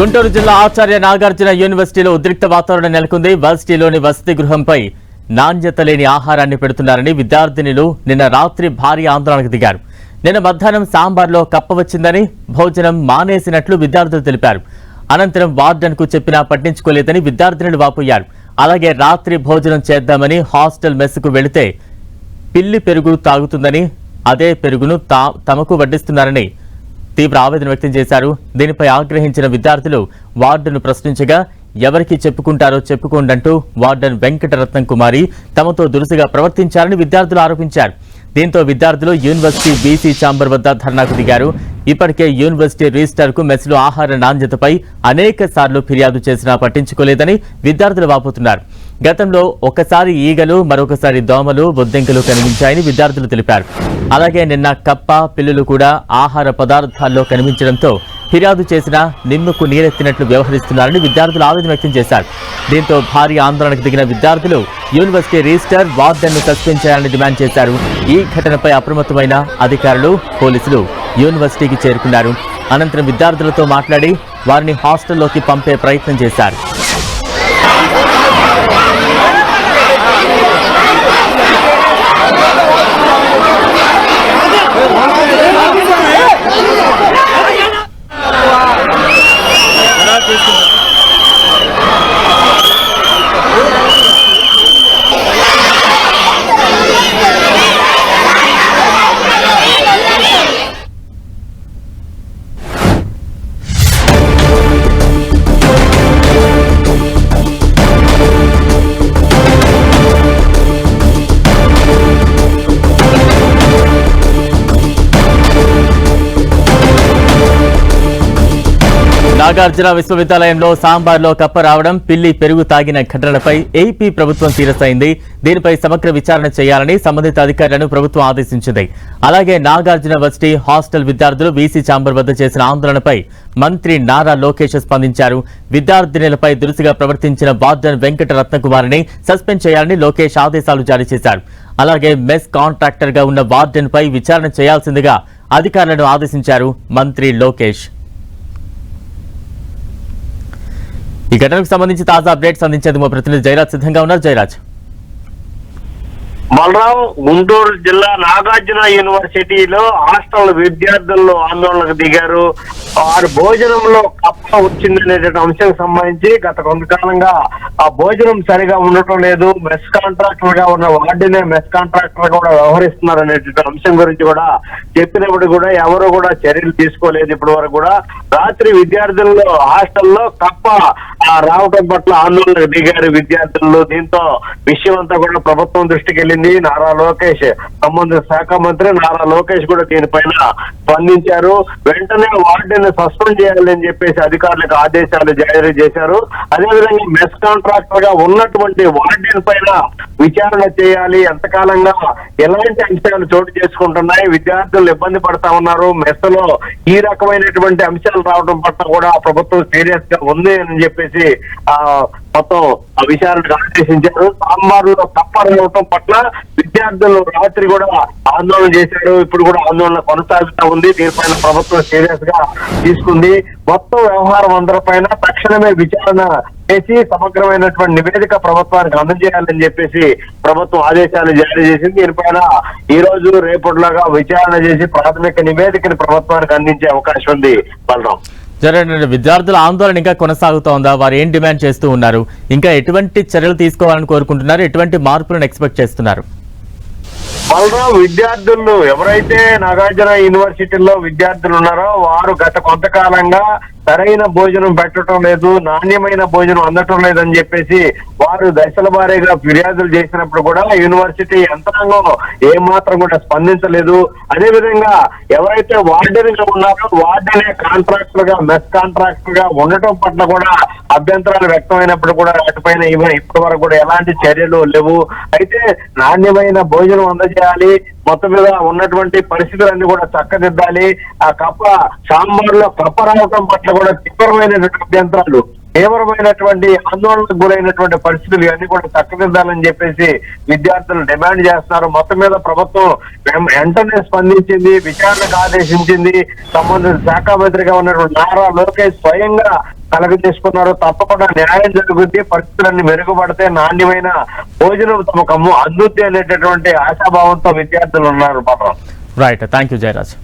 గుంటూరు జిల్లా ఆచార్య నాగార్జున యూనివర్సిటీలో ఉద్రిక్త వాతావరణం నెలకొంది. వర్సిటీలోని వసతి గృహంపై నాణ్యత లేని ఆహారాన్ని పెడుతున్నారని విద్యార్థినులు నిన్న రాత్రి భారీ ఆందోళనకు దిగారు. నిన్న మధ్యాహ్నం సాంబార్లో కప్ప వచ్చిందని భోజనం మానేసినట్లు విద్యార్థులు తెలిపారు. అనంతరం వార్డెన్కు చెప్పినా పట్టించుకోలేదని విద్యార్థినులు వాపోయారు. అలాగే రాత్రి భోజనం చేద్దామని హాస్టల్ మెస్సుకు వెళితే పిల్లి పెరుగు తాగుతుందని అదే పెరుగును తా- తమకు వడ్డిస్తున్నారని తీవ్ర ఆవేదన వ్యక్తం చేశారు. దీనిపై ఆగ్రహించిన విద్యార్థులు వార్డును ప్రశ్నించగా ఎవరికి చెప్పుకుంటారో చెప్పుకోండంటూ వార్డెన్ వెంకటరత్నం కుమారి తమతో దురుసుగా ప్రవర్తించారని విద్యార్థులు ఆరోపించారు. దీంతో విద్యార్థులు యూనివర్సిటీ బీసీ ఛాంబర్ వద్ద ధర్నాకు దిగారు. ఇప్పటికే యూనివర్సిటీ రిజిస్టార్కు మెస్లో ఆహార నాణ్యతపై అనేక సార్లు ఫిర్యాదు చేసినా పట్టించుకోలేదని విద్యార్థులు వాపోతున్నారు. గతంలో ఒకసారి ఈగలు మరొకసారి దోమలు బొద్దింకలు కనిపించాయని విద్యార్థులు తెలిపారు. అలాగే నిన్న కప్ప పిల్లులు కూడా ఆహార పదార్థాల్లో కనిపించడంతో ఫిర్యాదు చేసినా నిమ్ముకు నీరెత్తినట్లు వ్యవహరిస్తున్నారని విద్యార్థులు ఆవేదన వ్యక్తం చేశారు. దీంతో భారీ ఆందోళనకు దిగిన విద్యార్థులు యూనివర్సిటీ రిజిస్టర్ వార్డెన్ను సస్పెండ్ చేయాలని డిమాండ్ చేశారు. ఈ ఘటనపై అప్రమత్తమైన అధికారులు పోలీసులు యూనివర్సిటీకి చేరుకున్నారు. అనంతరం విద్యార్థులతో మాట్లాడి వారిని హాస్టల్లోకి పంపే ప్రయత్నం చేశారు. నాగార్జున విశ్వవిద్యాలయంలో సాంబార్లో కప్ప రావడం పిల్లి పెరుగు తాగిన ఘటనలపై ఏపీ ప్రభుత్వం తీరసైంది దీనిపై సమగ్ర విచారణ చేయాలని సంబంధిత అధికారులను ప్రభుత్వం ఆదేశించింది. అలాగే నాగార్జున వర్సిటీ హాస్టల్ విద్యార్థులు వీసీ ఛాంబర్ వద్ద చేసిన ఆందోళనపై మంత్రి నారా లోకేష్ స్పందించారు. విద్యార్థినులపై దురుసుగా ప్రవర్తించిన వార్డెన్ వెంకట రత్నకుమారిని సస్పెండ్ చేయాలని లోకేష్ ఆదేశాలు జారీ చేశారు. అలాగే మెస్ కాంట్రాక్టర్గా ఉన్న వార్డెన్ పై విచారణ చేయాల్సిందిగా అధికారులను ఆదేశించారు మంత్రి లోకేష్. ఈ ఘటనకు సంబంధించి తాజా అప్డేట్స్ అందించేందుకు మా ప్రతినిధి జయరాజ్ సిద్ధంగా ఉన్నారు. జయరాజ్. బలరాం గుంటూరు జిల్లా నాగార్జున యూనివర్సిటీలో హాస్టల్ విద్యార్థులు ఆందోళనకు దిగారు. వారి భోజనంలో కప్ప వచ్చిందనేటువంటి అంశం సంబంధించి గత కొంతకాలంగా ఆ భోజనం సరిగా ఉండటం లేదు. మెస్ కాంట్రాక్టర్గా ఉన్న వార్డునే మెస్ కాంట్రాక్టర్ కూడా వ్యవహరిస్తున్నారు అనేటువంటి అంశం గురించి కూడా చెప్పినప్పుడు కూడా ఎవరు కూడా చర్యలు తీసుకోలేదు. ఇప్పటి వరకు కూడా రాత్రి విద్యార్థుల్లో హాస్టల్లో కప్ప రావటం పట్ల ఆందోళన దిగారు విద్యార్థులు దీంతో విషయం అంతా కూడా ప్రభుత్వం దృష్టికి వెళ్ళింది. నారా లోకేష్ సంబంధిత శాఖ మంత్రి నారా లోకేష్ కూడా దీనిపైన స్పందించారు. వెంటనే వార్డుని సస్పెండ్ చేయాలని చెప్పేసి అధికారులకు ఆదేశాలు జారీ చేశారు. అదేవిధంగా మెస్ కాంట్రాక్టర్గా ఉన్నటువంటి వార్డెన్ పైన విచారణ చేయాలి. ఎంతకాలంగా ఎలాంటి అంశాలు చోటు చేసుకుంటున్నాయి? విద్యార్థులు ఇబ్బంది పడతా ఉన్నారు. మెస్తలో ఈ రకమైనటువంటి అంశాలు రావడం పట్ల కూడా ప్రభుత్వం సీరియస్గా ఉంది అని చెప్పేసి ఆ మొత్తం ఆ విచారణకు ఆదేశించారు. సాంబార్లో తప్ప రావటం పట్ల విద్యార్థులు రాత్రి కూడా ఆందోళన చేశారు. ఇప్పుడు కూడా ఆందోళన కొనసాగుతా ఉంది. దీనిపైన ప్రభుత్వం సీరియస్గా తీసుకుంది. మొత్తం వ్యవహారం అందరిపైన తక్షణమే విచారణ చేసి సమగ్రమైనటువంటి నివేదిక ప్రభుత్వానికి అందజేయాలని చెప్పేసి ప్రభుత్వం ఆదేశాలు జారీ చేసింది. దీనిపైన ఈ రోజు రేపటిలాగా విచారణ చేసి ప్రాథమిక నివేదికని ప్రభుత్వానికి అందించే అవకాశం ఉంది బలరాం. జరగండి విద్యార్థుల ఆందోళన ఇంకా కొనసాగుతోందా వారు ఏం డిమాండ్ చేస్తూ ఉన్నారు? ఇంకా ఎటువంటి చర్యలు తీసుకోవాలని కోరుకుంటున్నారు? ఎటువంటి మార్పులను ఎక్స్పెక్ట్ చేస్తున్నారు? బలరాం విద్యార్థులు ఎవరైతే నాగార్జున యూనివర్సిటీలో విద్యార్థులు ఉన్నారో వారు గత కొంతకాలంగా సరైన భోజనం పెట్టడం లేదు నాణ్యమైన భోజనం అందటం లేదని చెప్పేసి వారు దశల వారీగా ఫిర్యాదులు చేసినప్పుడు కూడా యూనివర్సిటీ యంత్రాంగం ఏమాత్రం కూడా స్పందించలేదు. అదే విధంగా ఎవరైతే వార్డెన్గా ఉన్నారో వార్డెనే కాంట్రాక్టర్గా మెస్ కాంట్రాక్టర్గా ఉండటం పట్ల కూడా అభ్యంతరాలు వ్యక్తమైనప్పుడు కూడా వాటిపైన ఇవ- ఇప్పటి వరకు కూడా ఎలాంటి చర్యలు లేవు. అయితే నాణ్యమైన భోజనం అందజేయాలి మొత్తం మీద ఉన్నటువంటి పరిస్థితులన్నీ కూడా చక్కదిద్దాలి. ఆ కప్ప సాంబార్లో కప్ప రావటం పట్ల కూడా తీవ్రమైనటువంటి అభ్యంతరాలు. తీవ్రమైనటువంటి ఆందోళనకు గురైనటువంటి పరిస్థితులు ఇవన్నీ కూడా చక్కదిద్దాలని చెప్పేసి విద్యార్థులు డిమాండ్ చేస్తున్నారు. మొత్తం మీద ప్రభుత్వం వెంటనే స్పందించింది విచారణకు ఆదేశించింది. సంబంధిత శాఖ మంత్రిగా ఉన్నటువంటి నారా లోకేష్ స్వయంగా కలగజేసుకున్నారు తప్పకుండా న్యాయం జరుగుద్ది. పరిస్థితులన్నీ మెరుగుపడితే నాణ్యమైన భోజనం తమకు అందుద్ది అనేటటువంటి ఆశాభావంతో విద్యార్థులు ఉన్నారు పాపం రైట్ థ్యాంక్ యూ జయరాజ్